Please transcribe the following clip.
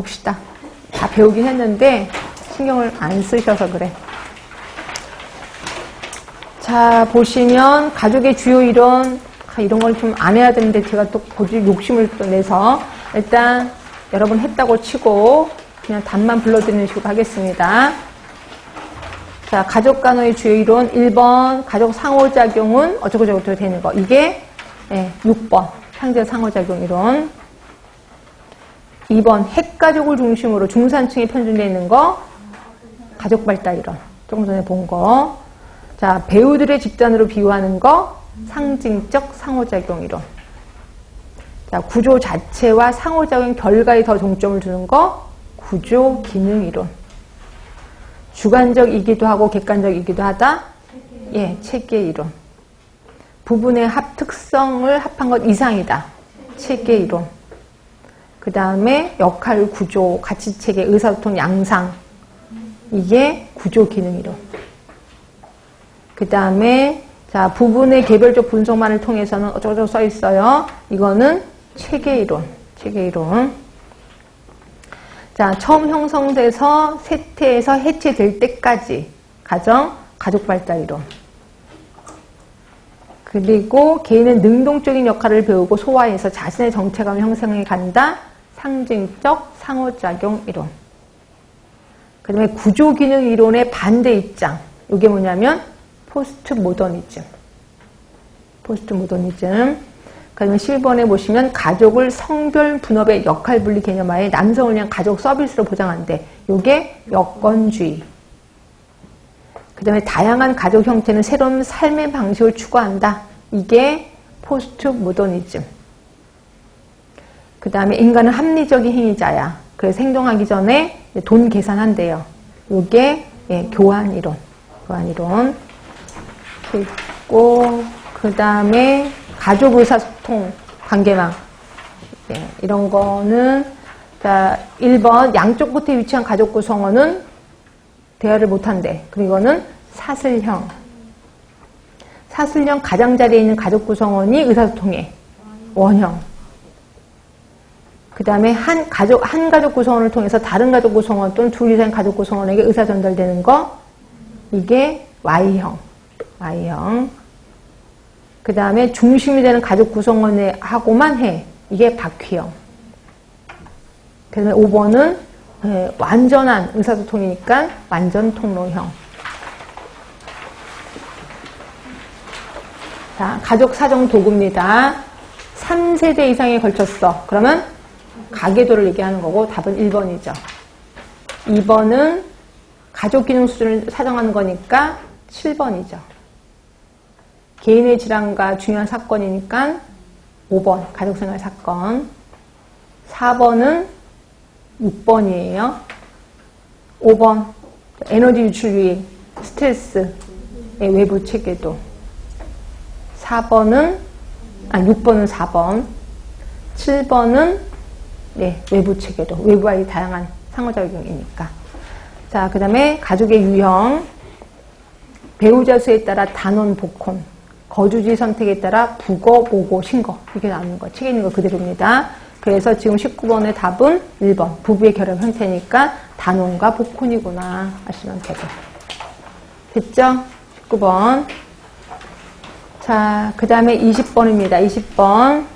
봅시다. 다 배우긴 했는데 신경을 안 쓰셔서 그래. 자, 보시면 가족의 주요 이론 아, 이런 걸 좀 안 해야 되는데 제가 또 고집 욕심을 또 내서 일단 여러분 했다고 치고 그냥 답만 불러드리는 식으로 하겠습니다. 자, 가족 간의 주요 이론 1번 가족 상호작용은 어쩌고저쩌고 되는 거. 이게 예, 6번 상대 상호작용 이론. 2번 핵가족을 중심으로 중산층에 편중되어 있는 거 가족 발달 이론. 조금 전에 본 거. 자, 배우들의 집단으로 비유하는 거 상징적 상호작용 이론. 자, 구조 자체와 상호작용 결과에 더 중점을 두는 거 구조 기능 이론. 주관적이기도 하고 객관적이기도 하다. 예, 체계 이론. 부분의 합 특성을 합한 것 이상이다. 체계 이론. 그 다음에 역할 구조, 가치 체계, 의사소통 양상. 이게 구조 기능 이론. 그 다음에 자 부분의 개별적 분석만을 통해서는 어쩌고저쩌고 써 있어요. 이거는 체계 이론. 체계 이론. 자, 처음 형성돼서 쇠퇴해서 해체될 때까지 가정 가족 발달 이론. 그리고 개인은 능동적인 역할을 배우고 소화해서 자신의 정체감을 형성해 간다. 상징적 상호작용 이론. 그 다음에 구조기능 이론의 반대 입장. 이게 뭐냐면 포스트 모더니즘. 포스트 모더니즘. 그러면 11번에 보시면 가족을 성별 분업의 역할 분리 개념하에 남성을 위한 가족 서비스로 보장한대. 요게 여건주의. 그 다음에 다양한 가족 형태는 새로운 삶의 방식을 추구한다. 이게 포스트 모더니즘. 그 다음에 인간은 합리적인 행위자야. 그래서 행동하기 전에 돈 계산한대요. 요게 예, 교환 이론. 교환 이론. 있고, 그 다음에 가족 의사소통 관계망. 예, 이런 거는, 자, 1번, 양쪽 끝에 위치한 가족 구성원은 대화를 못한대. 그리고 이거는 사슬형. 사슬형 가장자리에 있는 가족 구성원이 의사소통해. 원형. 그 다음에 한 가족, 한 가족 구성원을 통해서 다른 가족 구성원 또는 둘 이상 가족 구성원에게 의사 전달되는 거, 이게 Y형. Y형. 그 다음에 중심이 되는 가족 구성원하고만 해. 이게 박휘형. 그 다음에 5번은 예, 완전한 의사소통이니까 완전 통로형. 자, 가족 사정 도구입니다. 3세대 이상에 걸쳤어. 그러면 가계도를 얘기하는 거고 답은 1번이죠. 2번은 가족 기능 수준을 사정하는 거니까 7번이죠. 개인의 질환과 중요한 사건이니까 5번 가족생활 사건 4번은 6번이에요. 5번 에너지 유출 유인 스트레스의 외부 체계도 4번은 아 6번은 4번 7번은 네, 외부 체계도 외부와의 다양한 상호작용이니까 자, 그 다음에 가족의 유형 배우자 수에 따라 단원 복혼 거주지 선택에 따라 부거, 모고, 신거 이렇게 나오는 거 책에 있는 거 그대로입니다. 그래서 지금 19번의 답은 1번 부부의 결합 형태니까 단원과 복혼이구나 하시면 되고 됐죠? 19번 자, 그 다음에 20번입니다. 20번